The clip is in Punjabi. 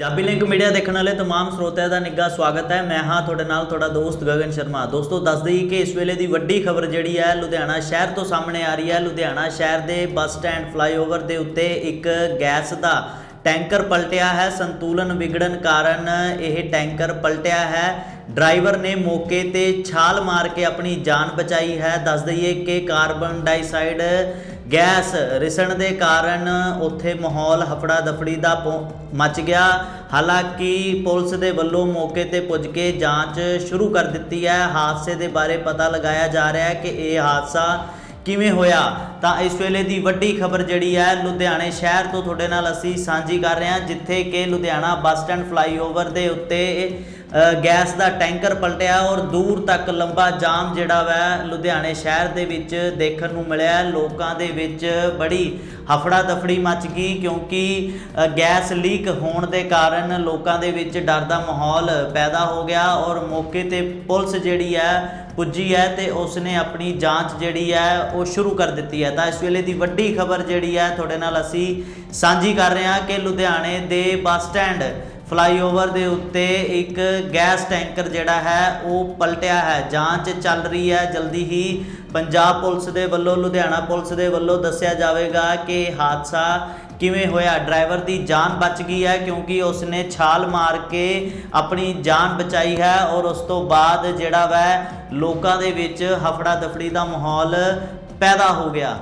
ਪੰਜਾਬੀ ਲਿੰਕ ਮੀਡੀਆ ਦੇਖਣ ਵਾਲੇ तमाम ਸਰੋਤਿਆਂ ਦਾ ਨਿੱਘਾ ਸਵਾਗਤ ਹੈ ਮੈਂ ਹਾਂ ਤੁਹਾਡੇ ਨਾਲ ਤੁਹਾਡਾ ਦੋਸਤ ਗਗਨ ਸ਼ਰਮਾ ਦੋਸਤੋ ਦੱਸ ਦਈਏ ਕਿ ਇਸ ਵੇਲੇ ਦੀ ਵੱਡੀ ਖਬਰ ਜਿਹੜੀ ਹੈ ਲੁਧਿਆਣਾ ਸ਼ਹਿਰ ਤੋਂ ਸਾਹਮਣੇ ਆ ਰਹੀ ਹੈ ਲੁਧਿਆਣਾ ਸ਼ਹਿਰ ਦੇ ਬੱਸ ਸਟੈਂਡ ਫਲਾਈਓਵਰ ਦੇ ਉੱਤੇ ਇੱਕ ਗੈਸ ਦਾ ਟੈਂਕਰ ਪਲਟਿਆ ਹੈ ਸੰਤੁਲਨ ਵਿਗੜਨ ਕਾਰਨ ਇਹ ਟੈਂਕਰ ਪਲਟਿਆ ਹੈ ਡਰਾਈਵਰ ਨੇ ਮੌਕੇ ਤੇ ਛਾਲ ਮਾਰ ਕੇ ਆਪਣੀ ਜਾਨ ਬਚਾਈ ਹੈ ਦੱਸ ਦਈਏ ਕਿ ਕਾਰਬਨ ਡਾਈਆਕਸਾਈਡ ਗੈਸ ਰਿਸਣ ਦੇ ਕਾਰਨ ਉੱਥੇ ਮਾਹੌਲ ਹਫੜਾ ਦਫੜੀ ਦਾ ਪਹੁੰ- ਮਚ ਗਿਆ। ਹਾਲਾਂਕਿ ਪੁਲਿਸ ਦੇ ਵੱਲੋਂ ਮੌਕੇ ਤੇ ਪੁੱਜ ਕੇ ਜਾਂਚ ਸ਼ੁਰੂ ਕਰ ਦਿੱਤੀ ਹੈ। ਹਾਦਸੇ ਦੇ ਬਾਰੇ ਪਤਾ ਲਗਾਇਆ ਜਾ ਰਿਹਾ ਹੈ ਕਿ ਇਹ ਹਾਦਸਾ ਕਿਵੇਂ ਹੋਇਆ। ਤਾਂ ਇਸ ਵੇਲੇ ਦੀ ਵੱਡੀ ਖਬਰ ਜਿਹੜੀ ਹੈ, ਲੁਧਿਆਣੇ ਸ਼ਹਿਰ ਤੋਂ ਤੁਹਾਡੇ ਨਾਲ ਅਸੀਂ ਸਾਂਝੀ ਕਰ ਰਹੇ ਹਾਂ, ਜਿੱਥੇ ਕਿ ਲੁਧਿਆਣਾ ਬੱਸ ਸਟੈਂਡ ਫਲਾਈਓਵਰ ਦੇ ਉੱਤੇ ਗੈਸ ਦਾ ਟੈਂਕਰ ਪਲਟਿਆ ਔਰ ਦੂਰ ਤੱਕ ਲੰਬਾ ਜਾਮ ਜਿਹੜਾ ਵੈ, ਲੁਧਿਆਣੇ ਸ਼ਹਿਰ ਦੇ ਵਿੱਚ ਦੇਖਣ ਨੂੰ ਮਿਲਿਆ। ਲੋਕਾਂ ਦੇ ਵਿੱਚ ਬੜੀ ਹਫੜਾ ਦਫੜੀ ਮਚ ਗਈ ਕਿਉਂਕਿ ਗੈਸ ਲੀਕ ਹੋਣ ਦੇ ਕਾਰਨ ਲੋਕਾਂ ਦੇ ਵਿੱਚ ਡਰ ਦਾ ਮਾਹੌਲ ਪੈਦਾ ਹੋ ਗਿਆ ਔਰ ਮੌਕੇ ਤੇ ਪੁਲਿਸ ਜਿਹੜੀ ਹੈ, ਪੁੱਜੀ ਹੈ ਤੇ ਉਸਨੇ ਆਪਣੀ ਜਾਂਚ ਜਿਹੜੀ ਹੈ, ਉਹ ਸ਼ੁਰੂ ਕਰ ਦਿੱਤੀ ਹੈ। ਤਾਂ ਇਸ ਵੇਲੇ ਦੀ ਵੱਡੀ ਖਬਰ ਜਿਹੜੀ ਹੈ, ਤੁਹਾਡੇ ਨਾਲ ਅਸੀਂ ਸਾਂਝੀ ਕਰ ਰਹੇ ਹਾਂ ਕਿ ਲੁਧਿਆਣੇ ਦੇ ਬੱਸ ਸਟੈਂਡ ਫਲਾਈਓਵਰ ਦੇ ਉੱਤੇ ਇੱਕ ਗੈਸ ਟੈਂਕਰ ਜਿਹੜਾ ਹੈ, ਉਹ ਪਲਟਿਆ ਹੈ। ਜਾਂਚ ਚੱਲ ਰਹੀ ਹੈ। ਜਲਦੀ ਹੀ ਪੰਜਾਬ ਪੁਲਿਸ ਦੇ ਵੱਲੋਂ, ਲੁਧਿਆਣਾ ਪੁਲਿਸ ਦੇ ਵੱਲੋਂ ਦੱਸਿਆ ਜਾਵੇਗਾ ਕਿ ਹਾਦਸਾ ਕਿਵੇਂ ਹੋਇਆ। ਡਰਾਈਵਰ ਦੀ ਜਾਨ ਬਚ ਗਈ ਹੈ ਕਿਉਂਕਿ ਉਸਨੇ ਛਾਲ ਮਾਰ ਕੇ ਆਪਣੀ ਜਾਨ ਬਚਾਈ ਹੈ ਔਰ ਉਸ ਤੋਂ ਬਾਅਦ ਜਿਹੜਾ ਵੈ, ਲੋਕਾਂ ਦੇ ਵਿੱਚ ਹਫੜਾ ਦਫੜੀ ਦਾ ਮਾਹੌਲ ਪੈਦਾ ਹੋ ਗਿਆ।